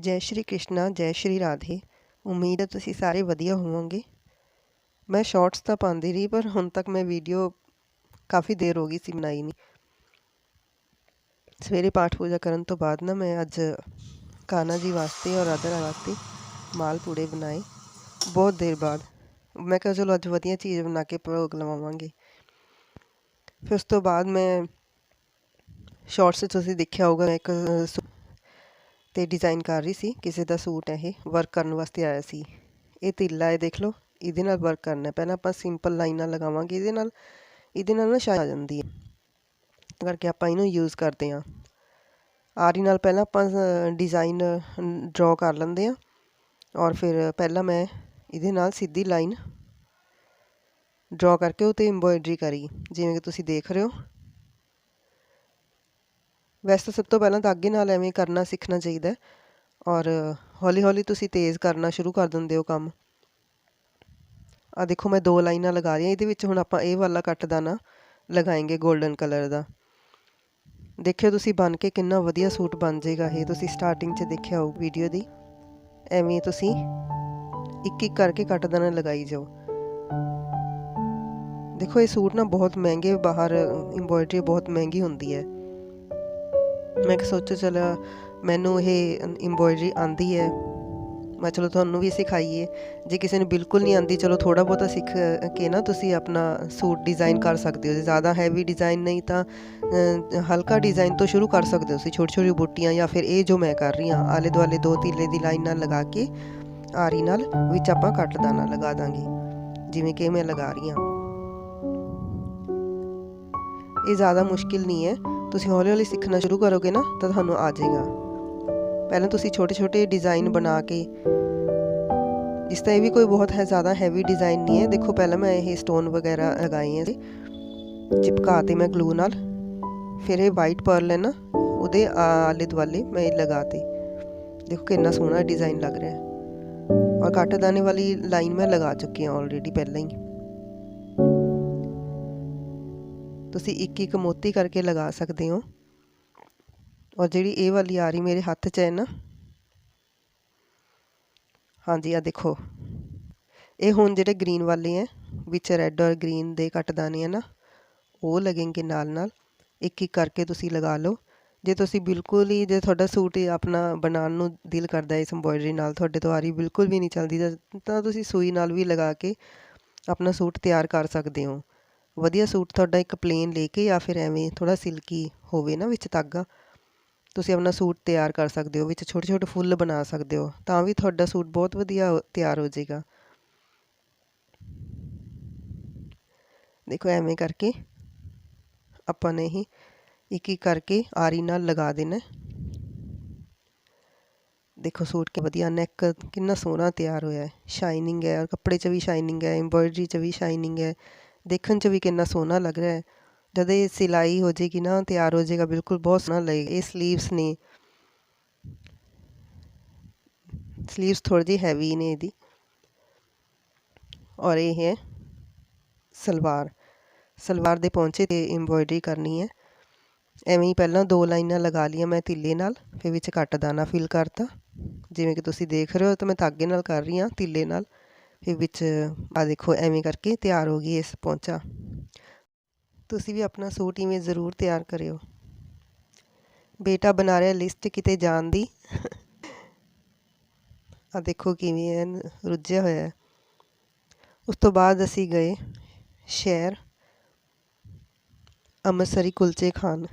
ਜੈ ਸ਼੍ਰੀ ਕ੍ਰਿਸ਼ਨਾ ਜੈ ਸ਼੍ਰੀ ਰਾਧੇ ਉਮੀਦ ਹੈ ਤੁਸੀਂ ਸਾਰੇ ਵਧੀਆ ਹੋਵੋਗੇ ਮੈਂ ਸ਼ਾਰਟਸ ਤਾਂ ਪਾਉਂਦੀ ਰਹੀ, ਪਰ ਹੁਣ ਤੱਕ ਮੈਂ ਵੀਡੀਓ ਕਾਫੀ ਦੇਰ ਹੋ ਗਈ ਸੀ ਬਣਾਈ ਨਹੀਂ ਸਵੇਰੇ ਪਾਠ ਪੂਜਾ ਕਰਨ ਤੋਂ ਬਾਅਦ ਨਾ ਮੈਂ ਅੱਜ ਕਾਨਾ ਜੀ ਵਾਸਤੇ ਔਰ ਰਾਧਾ ਵਾਸਤੇ ਮਾਲ ਪੂੜੇ ਬਣਾਏ। ਬਹੁਤ ਦੇਰ ਬਾਅਦ। ਮੈਂ ਕਿਹਾ ਚਲੋ ਅੱਜ ਵਧੀਆ ਚੀਜ਼ ਬਣਾ ਕੇ ਭੋਗ ਲਵਾਵਾਂਗੇ। ਫਿਰ ਉਸ ਤੋਂ ਬਾਅਦ ਮੈਂ ਸ਼ਾਰਟਸ 'ਚ ਤੁਸੀਂ ਦੇਖਿਆ ਹੋਊਗਾ, ਮੈਂ ਇੱਕ ਤੇ ਡਿਜ਼ਾਈਨ ਕਰ ਰਹੀ ਸੀ, ਕਿਸੇ ਦਾ ਸੂਟ ਹੈ ਇਹ ਵਰਕ ਕਰਨ ਵਾਸਤੇ ਆਇਆ ਸੀ। ਇਹ ਤਿੱਲਾ ਹੈ ਦੇਖ ਲਓ, ਇਹਦੇ ਨਾਲ ਵਰਕ ਕਰਨਾ ਪਹਿਲਾਂ ਆਪਾਂ ਸਿੰਪਲ ਲਾਈਨਾਂ ਲਗਾਵਾਂਗੇ, ਇਹਦੇ ਨਾਲ ਇਹਦੇ ਨਾਲ ਨਾ ਛਾਈ ਆ ਜਾਂਦੀ ਹੈ। ਕਰਕੇ ਆਪਾਂ ਇਹਨੂੰ ਯੂਜ਼ ਕਰਦੇ ਹਾਂ। ਆਰੀ ਨਾਲ ਪਹਿਲਾਂ ਆਪਾਂ ਡਿਜ਼ਾਈਨ ਡਰਾ ਕਰ ਲੈਂਦੇ ਹਾਂ। ਔਰ ਫਿਰ ਪਹਿਲਾਂ ਮੈਂ ਇਹਦੇ ਨਾਲ ਸਿੱਧੀ ਲਾਈਨ ਡਰਾ ਕਰਕੇ ਉਹ 'ਤੇ ਐਮਬੋਇਡਰੀ ਕਰੀ। ਜਿਵੇਂ ਕਿ ਤੁਸੀਂ ਦੇਖ ਰਹੇ ਹੋ। ਵੈਸੇ ਤਾਂ ਸਭ ਤੋਂ ਪਹਿਲਾਂ ਧਾਗੇ ਨਾਲ ਐਵੇਂ ਕਰਨਾ ਸਿੱਖਣਾ ਚਾਹੀਦਾ ਔਰ ਹੌਲੀ ਹੌਲੀ ਤੁਸੀਂ ਤੇਜ਼ ਕਰਨਾ ਸ਼ੁਰੂ ਕਰ ਦਿੰਦੇ ਹੋ ਕੰਮ। ਆ ਦੇਖੋ ਮੈਂ ਦੋ ਲਾਈਨਾਂ ਲਗਾ ਰਹੀ ਹਾਂ, ਇਹਦੇ ਵਿੱਚ ਹੁਣ ਆਪਾਂ ਇਹ ਵਾਲਾ ਕੱਟ ਦਾਣਾ ਲਗਾਏਂਗੇ 골ਡਨ ਕਲਰ ਦਾ। ਦੇਖਿਓ ਤੁਸੀਂ ਬਣ ਕੇ ਕਿੰਨਾ ਵਧੀਆ ਸੂਟ ਬਣ ਜਾਏਗਾ ਇਹ। ਤੁਸੀਂ ਸਟਾਰਟਿੰਗ 'ਚ ਦੇਖਿਆ ਹੋ ਵੀਡੀਓ ਦੀ। ਐਵੇਂ ਤੁਸੀਂ ਇੱਕ ਇੱਕ ਕਰਕੇ ਕੱਟ ਦਾਣਾ ਲਗਾਈ ਜਾਓ। ਦੇਖੋ ਇਹ ਸੂਟ ਨਾ ਬਹੁਤ ਮਹਿੰਗੇ ਬਾਹਰ ਐਮਬੋਇਡਰੀ ਬਹੁਤ ਮਹਿੰਗੀ ਹੁੰਦੀ ਹੈ। ਮੈਂ ਕਿ ਸੋਚਿਆ ਚਲ ਮੈਨੂੰ ਇਹ ਐਮਬੋਇਡਰੀ ਆਂਦੀ ਹੈ। ਮੈਂ ਚਲੋ ਤੁਹਾਨੂੰ ਵੀ ਸਿਖਾਈਏ ਜੇ ਕਿਸੇ ਨੂੰ ਬਿਲਕੁਲ ਨਹੀਂ ਆਂਦੀ ਚਲੋ ਥੋੜਾ ਬਹੁਤਾ ਸਿੱਖ ਕੇ ਨਾ ਤੁਸੀਂ ਆਪਣਾ ਸੂਟ ਡਿਜ਼ਾਈਨ ਕਰ ਸਕਦੇ ਹੋ। ਜੇ ਜ਼ਿਆਦਾ ਹੈਵੀ ਡਿਜ਼ਾਈਨ ਨਹੀਂ ਤਾਂ ਹਲਕਾ ਡਿਜ਼ਾਈਨ ਤੋਂ ਸ਼ੁਰੂ ਕਰ ਸਕਦੇ ਹੋ ਤੁਸੀਂ, ਛੋਟੀ ਛੋਟੀ ਬੂਟੀਆਂ ਜਾਂ ਫਿਰ ਇਹ ਜੋ ਮੈਂ ਕਰ ਰਹੀ ਹਾਂ, ਆਲੇ ਦੁਆਲੇ ਦੋ ਤੀਲੇ ਦੀ ਲਾਈਨ ਨਾਲ ਲਗਾ ਕੇ, ਆਰੀ ਨਾਲ ਵਿੱਚ ਆਪਾਂ ਕੱਟ ਦਾਣਾ ਲਗਾ ਦਾਂਗੇ, ਜਿਵੇਂ ਕਿ ਮੈਂ ਲਗਾ ਰਹੀ ਹਾਂ। ਇਹ ਜ਼ਿਆਦਾ ਮੁਸ਼ਕਿਲ ਨਹੀਂ ਹੈ। ਤੁਸੀਂ ਹੌਲੀ ਹੌਲੀ ਸਿੱਖਣਾ ਸ਼ੁਰੂ ਕਰੋਗੇ ਨਾ, ਤਾਂ ਤੁਹਾਨੂੰ ਆ ਜਾਏਗਾ। ਪਹਿਲਾਂ ਤੁਸੀਂ ਛੋਟੇ ਛੋਟੇ ਡਿਜ਼ਾਈਨ ਬਣਾ ਕੇ ਜਿਸ ਤਾਂ ਇਹ ਵੀ ਕੋਈ ਬਹੁਤ ਹੈ, ਜ਼ਿਆਦਾ ਹੈਵੀ ਡਿਜ਼ਾਈਨ ਨਹੀਂ ਹੈ। ਦੇਖੋ, ਪਹਿਲਾਂ ਮੈਂ ਇਹ ਸਟੋਨ ਵਗੈਰਾ ਲਗਾਏ ਹੈ ਚਿਪਕਾ ਤੇ ਮੈਂ ਗਲੂ ਨਾਲ। ਫਿਰ ਇਹ ਵਾਈਟ ਪਰਲ ਹੈ ਨਾ, ਉਹਦੇ ਆਲੇ ਦੁਆਲੇ ਮੈਂ ਇਹ ਲਗਾਤੇ ਦੇਖੋ, ਕਿੰਨਾ ਸੋਹਣਾ ਡਿਜ਼ਾਈਨ ਲੱਗ ਰਿਹਾ। ਹੈ ਔਰ ਕੱਟ ਦਾਣੇ ਵਾਲੀ ਲਾਈਨ ਮੈਂ ਲਗਾ ਚੁੱਕੀ ਹਾਂ ਆਲਰੇਡੀ ਪਹਿਲਾਂ ਹੀ। ਤੁਸੀਂ ਇੱਕ ਇੱਕ ਮੋਤੀ ਕਰਕੇ ਲਗਾ ਸਕਦੇ ਹੋ। ਔਰ ਜਿਹੜੀ ਇਹ ਵਾਲੀ ਆ ਰਹੀ ਮੇਰੇ ਹੱਥ 'ਚ ਹੈ ਨਾ। ਹਾਂਜੀ ਆ ਦੇਖੋ। ਇਹ ਹੁਣ ਜਿਹੜੇ ਗ੍ਰੀਨ ਵਾਲੇ ਹੈ, ਵਿੱਚ ਰੈੱਡ ਔਰ ਗ੍ਰੀਨ ਦੇ ਕੱਟਦਾਨੇ ਹੈ ਨਾ, ਉਹ ਲੱਗेंगे ਨਾਲ ਨਾਲ ਇੱਕ ਇੱਕ ਕਰਕੇ ਤੁਸੀਂ ਲਗਾ ਲਓ। ਜੇ ਤੁਸੀਂ ਬਿਲਕੁਲ ਹੀ, ਜੇ ਤੁਹਾਡਾ ਸੂਟ ਆਪਣਾ ਬਣਾਉਣ ਨੂੰ ਦਿਲ ਕਰਦਾ ਇਸ ਐਮਬੋਇਡਰੀ ਨਾਲ, ਤੁਹਾਡੇ ਤੋਂ ਆ ਰਹੀ ਬਿਲਕੁਲ ਵੀ ਨਹੀਂ ਚੱਲਦੀ, ਤਾਂ ਤੁਸੀਂ ਸੂਈ ਨਾਲ ਵੀ ਲਗਾ ਕੇ ਆਪਣਾ ਸੂਟ ਤਿਆਰ ਕਰ ਸਕਦੇ ਹੋ। ਵਧੀਆ ਸੂਟ ਤੁਹਾਡਾ ਇੱਕ ਪਲੇਨ ਲੈ ਕੇ ਜਾਂ ਫਿਰ ਐਵੇਂ ਥੋੜ੍ਹਾ ਸਿਲਕੀ ਹੋਵੇ ਨਾ ਵਿੱਚ ਧਾਗਾ ਤੁਸੀਂ ਆਪਣਾ ਸੂਟ ਤਿਆਰ ਕਰ ਸਕਦੇ ਹੋ, ਵਿੱਚ ਛੋਟੇ ਛੋਟੇ ਫੁੱਲ ਬਣਾ ਸਕਦੇ ਹੋ, ਤਾਂ ਵੀ ਤੁਹਾਡਾ ਸੂਟ ਬਹੁਤ ਵਧੀਆ ਤਿਆਰ ਹੋ ਜਾਏਗਾ। ਦੇਖੋ ਐਵੇਂ ਕਰਕੇ ਆਪਾਂ ਨੇ ਹੀ ਇੱਕ ਇੱਕ ਕਰਕੇ ਆਰੀ ਨਾਲ ਲਗਾ ਦੇਣਾ। ਦੇਖੋ ਸੂਟ ਕਿ ਵਧੀਆ ਨੈਕ ਕਿੰਨਾ ਸੋਹਣਾ ਤਿਆਰ ਹੋਇਆ ਹੈ। ਸ਼ਾਈਨਿੰਗ ਹੈ, ਔਰ ਕੱਪੜੇ 'ਚ ਵੀ ਸ਼ਾਈਨਿੰਗ ਹੈ ਐਮਬੋਇਡਰੀ 'ਚ ਵੀ ਸ਼ਾਈਨਿੰਗ ਹੈ। ਦੇਖਣ 'ਚ ਵੀ ਕਿੰਨਾ ਸੋਹਣਾ ਲੱਗ ਰਿਹਾ ਹੈ। ਜਦ ਇਹ ਸਿਲਾਈ ਹੋ ਜਾਏਗੀ ਨਾ, ਤਿਆਰ ਹੋ ਜਾਏਗਾ ਬਿਲਕੁਲ ਬਹੁਤ ਸੋਹਣਾ ਲੱਗੇਗਾ ਇਹ ਸਲੀਵਸ ਨੇ। ਸਲੀਵਸ ਥੋੜੀ ਜਿਹੀ ਹੈਵੀ ਨੇ ਇਹਦੀ। ਔਰ ਇਹ ਹੈ ਸਲਵਾਰ। ਸਲਵਾਰ ਦੇ ਪੌਂਚੇ ਤੇ ਐਮਬੋਇਡਰੀ ਕਰਨੀ ਹੈ। ਐਵੇਂ ਹੀ ਪਹਿਲਾਂ ਦੋ ਲਾਈਨਾਂ ਲਗਾ ਲਈਆਂ ਮੈਂ ਤਿੱਲੇ ਨਾਲ, ਫਿਰ ਵਿੱਚ ਕੱਟ ਦਾਣਾ ਫਿਲ ਕਰਤਾ। ਜਿਵੇਂ ਕਿ ਤੁਸੀਂ ਦੇਖ ਰਹੇ ਹੋ, ਤਾਂ ਮੈਂ ਧਾਗੇ ਨਾਲ ਕਰ ਰਹੀ ਹਾਂ ਤਿੱਲੇ ਨਾਲ। ਫਿਰ ਵਿੱਚ ਆ ਦੇਖੋ ਐਵੇਂ ਕਰਕੇ ਤਿਆਰ ਹੋ ਗਈ ਇਸ ਪੌਂਚਾ। ਤੁਸੀਂ ਵੀ ਆਪਣਾ ਸੂਟ ਇਵੇਂ ਜ਼ਰੂਰ ਤਿਆਰ ਕਰਿਓ। ਬੇਟਾ ਬਣਾ ਰਿਹਾ ਲਿਸਟ ਕਿਤੇ ਜਾਣ ਦੀ। ਆ ਦੇਖੋ ਕਿਵੇਂ ਹੈ ਰੁੱਝਿਆ ਹੋਇਆ। ਹੈ ਉਸ ਤੋਂ ਬਾਅਦ ਅਸੀਂ ਗਏ ਸ਼ਹਿਰ ਅੰਮ੍ਰਿਤਸਰੀ ਕੁਲਚੇ ਖਾਣ।